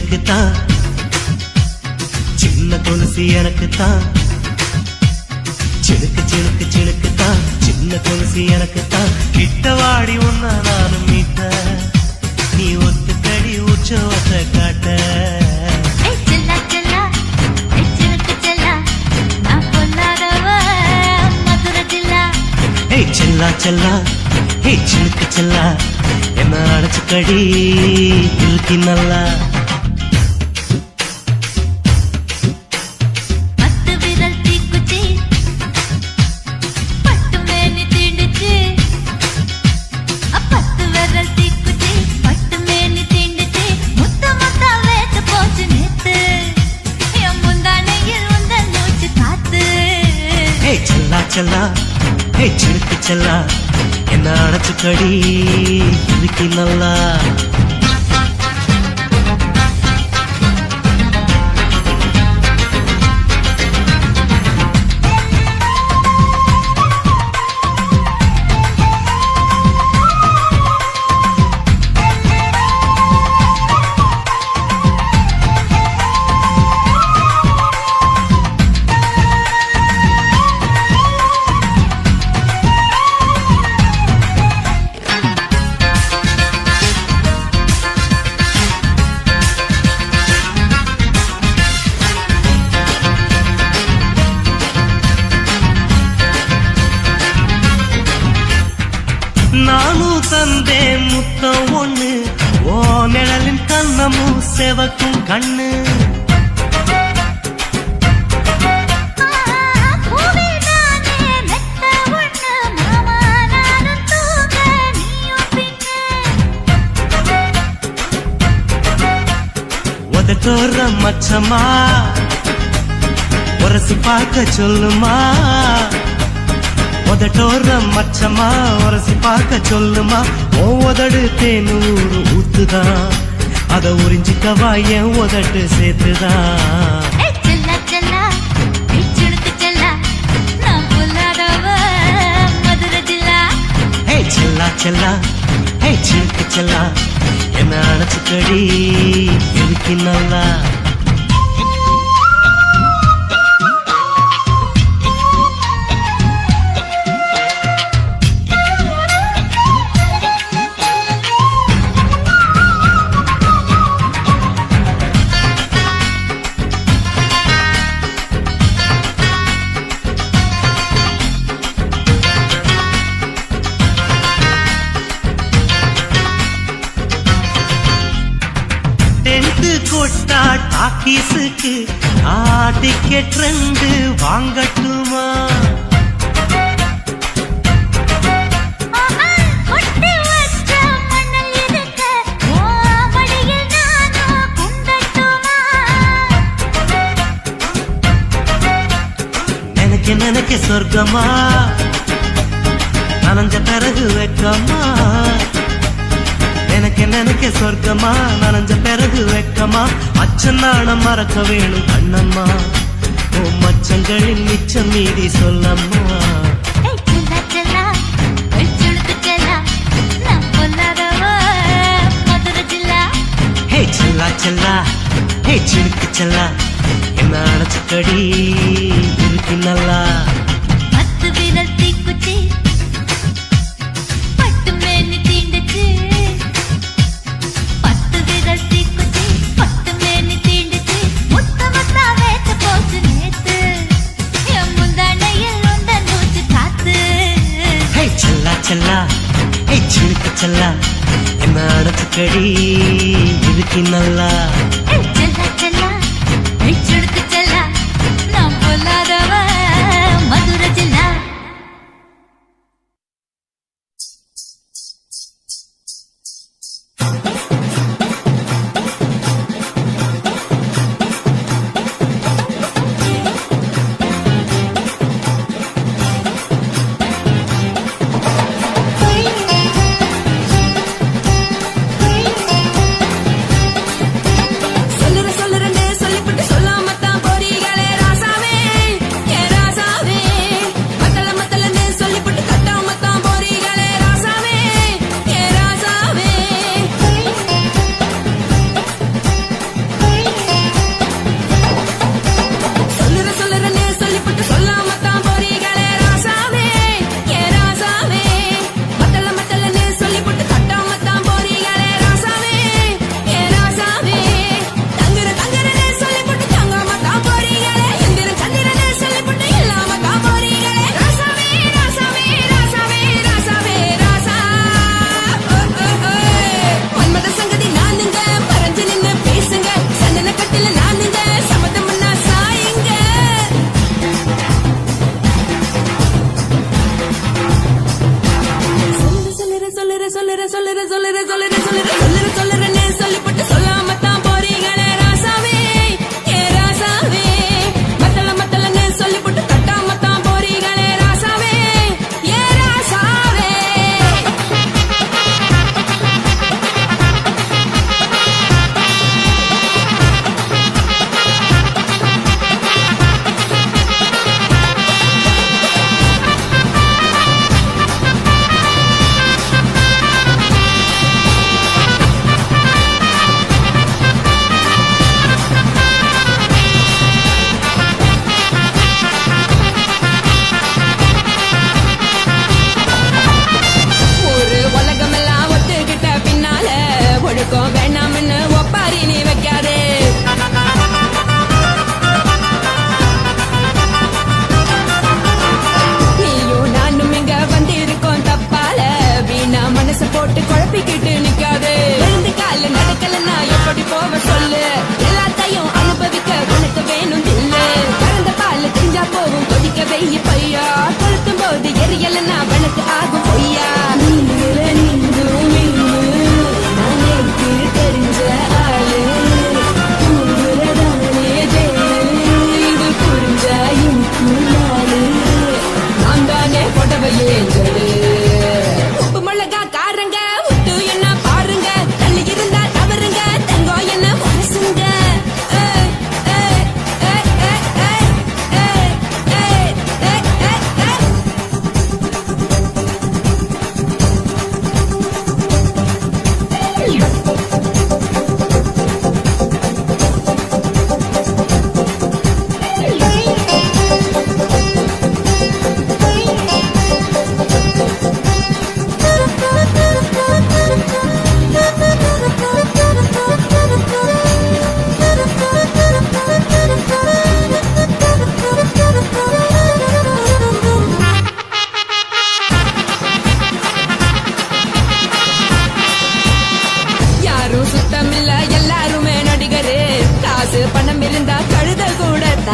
சிணுக்கு தான் சின்ன கொலுசு எனக்கு தான் சிணுக்கு சிணுக்கு சிணுக்கு தான் சின்ன கொலுசு எனக்கு தான் கிட்ட வாடி உன்ன நானும் மீட்ட நீ ஒத்துக்கடி உற்சவத்தை காட்ட செல்லா செல்லா. ஏய் சினுக்கு செல்லா. நான் பொல்லாதவ மதுரை ஜில்லா ஏய் செல்லா. செல்லா ஏய் செல்லா. என்ன அடைச்சு கடி? இழுக்கி நல்லா. நானும் தந்தேன் முத்தம் ஒண்ணு. ஓ நிழலின் கண்ணமும் செவக்கும் கண்ணு. பூவே மச்சமா உரசி பார்க்க சொல்லுமா உதட்டோர மச்சமா உரசி பார்க்க சொல்லுமா ஓ உதடு தேனூர் ஊத்துதான் அத உறிஞ்சிக்கவா என் உதட்டு சேர்த்துதான் செல்லா செல்லா. செல்லா. ஹே சிலுக்கு என்ன அணைச்சுக்கடி? இருக்கு நல்லா? டாக்கீஸுக்கு டிக்கெட் ரெண்டு வாங்கட்டுமா? நினைக்க நினைக்க சொர்க்கமா? நனைஞ்ச பிறகு வெக்கமா? நினைக்க நினைக்க சொர்க்கமா? நனைஞ்ச பிறகு வெக்கமா? அச்சன் நாணம் மறக்க வேணும் கண்ணம்மா. ஓ மச்சங்களின் மிச்சம் மீதி சொல்லம்மா. செல்லா செல்லா. ஹே சிலுக்கு செல்லா. என்ன அணைச்சுக்கடி? இருக்கு நல்லா. செல்லா. ஏய் ஹே சிலுக்கு செல்லா என்ன அணைச்சுக்கடி இருக்கு நல்லா. ஏய் செல்லா செல்லா.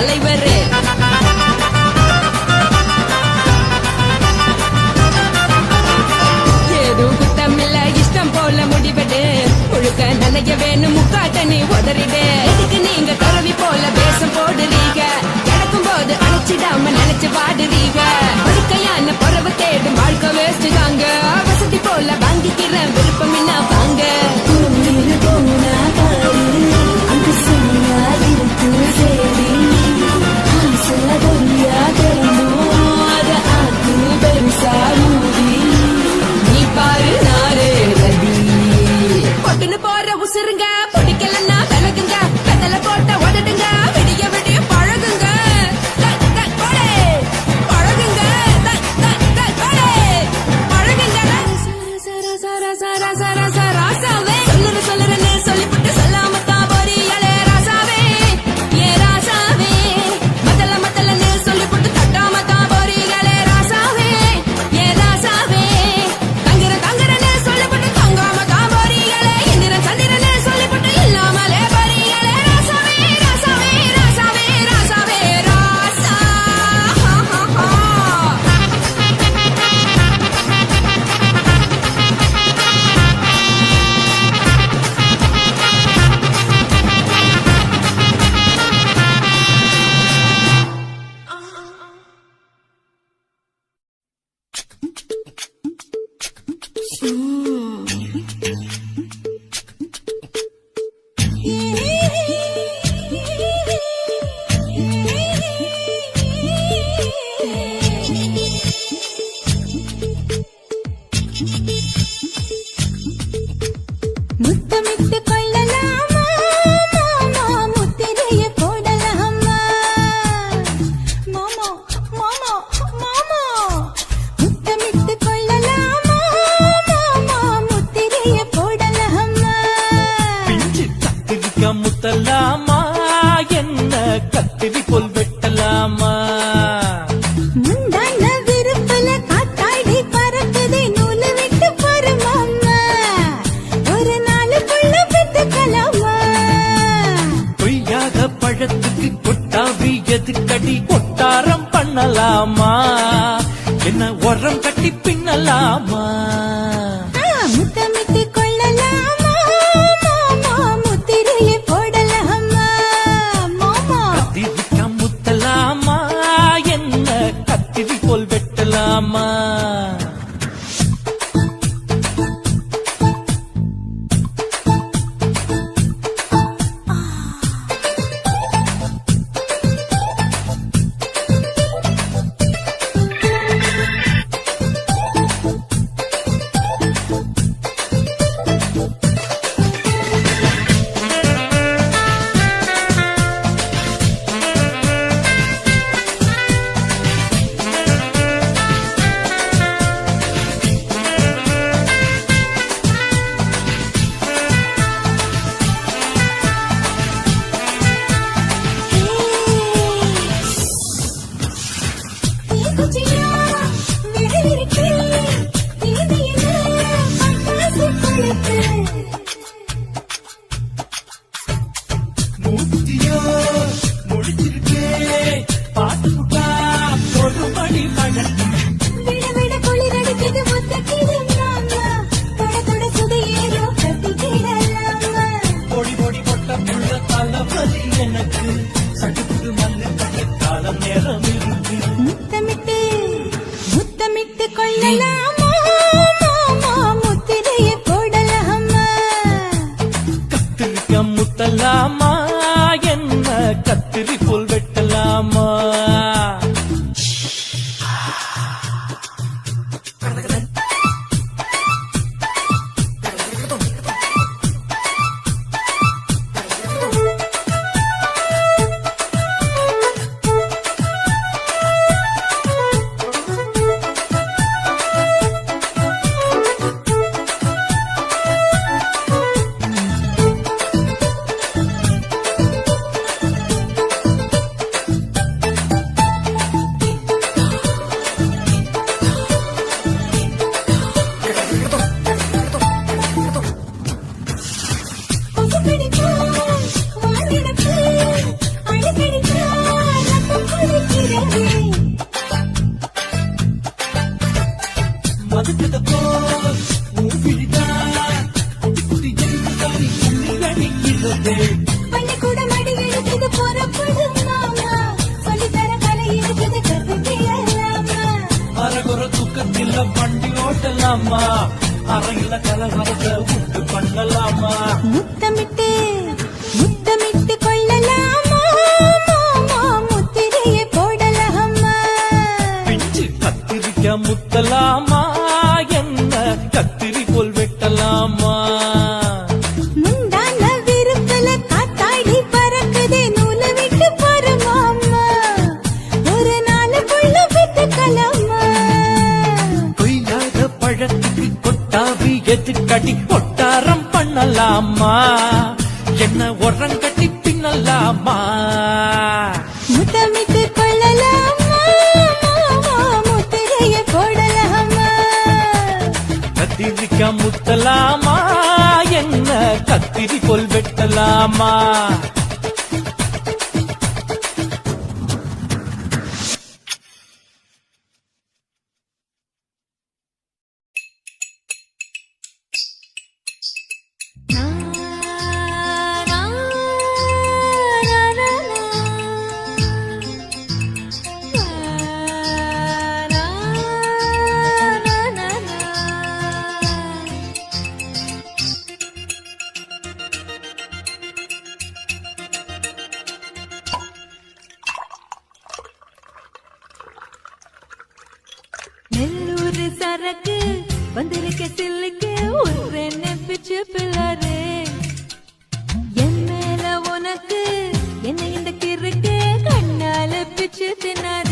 தலைவர் ஏதோ குத்தமில்ல இஷ்டம் போல முடிவெடு. ஒழுக்க நனைய வேணும் முக்காட்ட நீ உதறிடு. எதுக்கு நீங்க கருவி போல பேச போடுறீங்க? நடக்கும் போது அணைச்சிடாம நினைச்சு பாடுறீங்க ஒழுக்கையான அடிக்க முத்தலாமா என்ன கத்திரி கொல் வெட்டலாமா? சரக்கு வந்திருக்க சில்லுக்கு ஒன்று நெப்பிச்சு பிள்ளாரு என் மேல உனக்கு என்ன இந்த கிறுக்கு கண்ணால பிச்சு தின்னாரு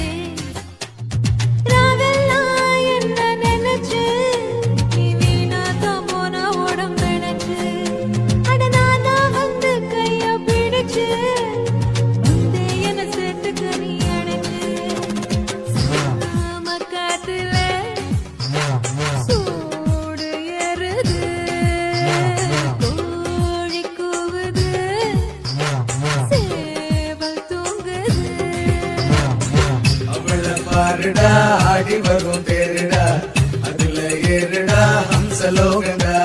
ஆடி வரும் தேருடா. அதுல ஏறுடா ஹம்சலோகண்டா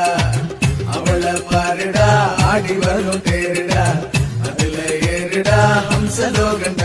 அவளை பாருடா ஆடி வரும் தேருடா. அதுல ஏறுடா ஹம்சலோகண்டா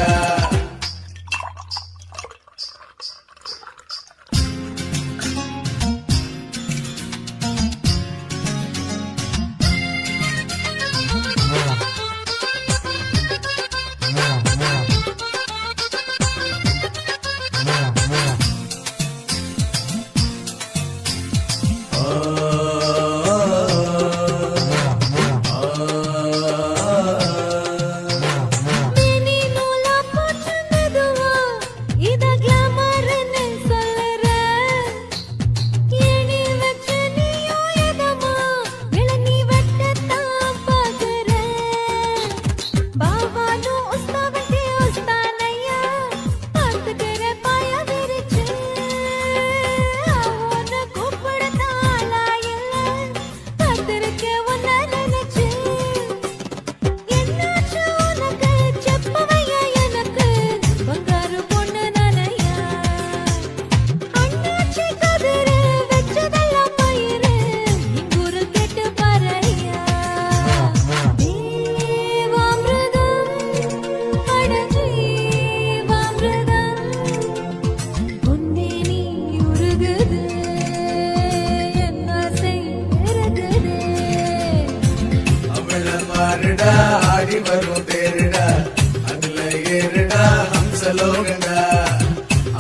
ஹம்சலோகண்டா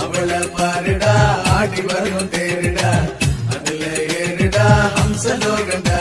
அவளை பாருடா ஆடி வரும் தேருடா. அதுல ஏறுடா ஹம்சலோகங்க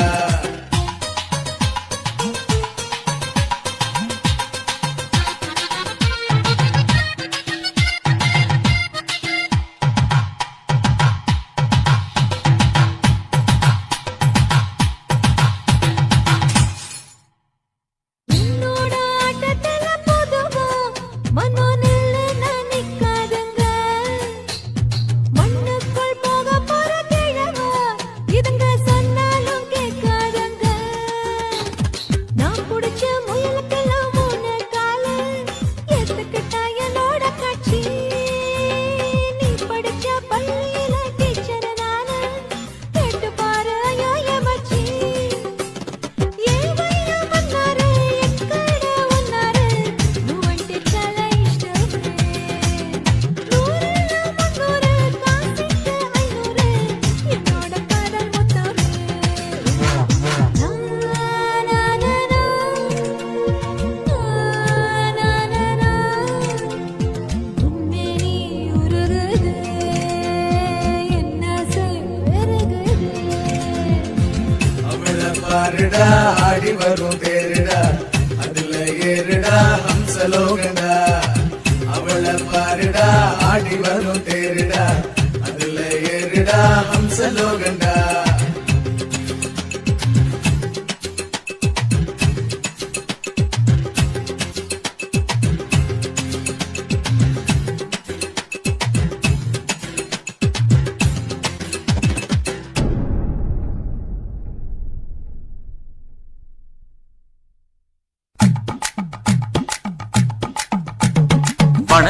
பாருடா ஆடி வரும் பேருடா அதுல ஏறுடா ஹம்சலோகண்டா அவளை பாருடா ஆடி வரும் தேருடா. அதுல ஏறுடா ஹம்சலோகண்டா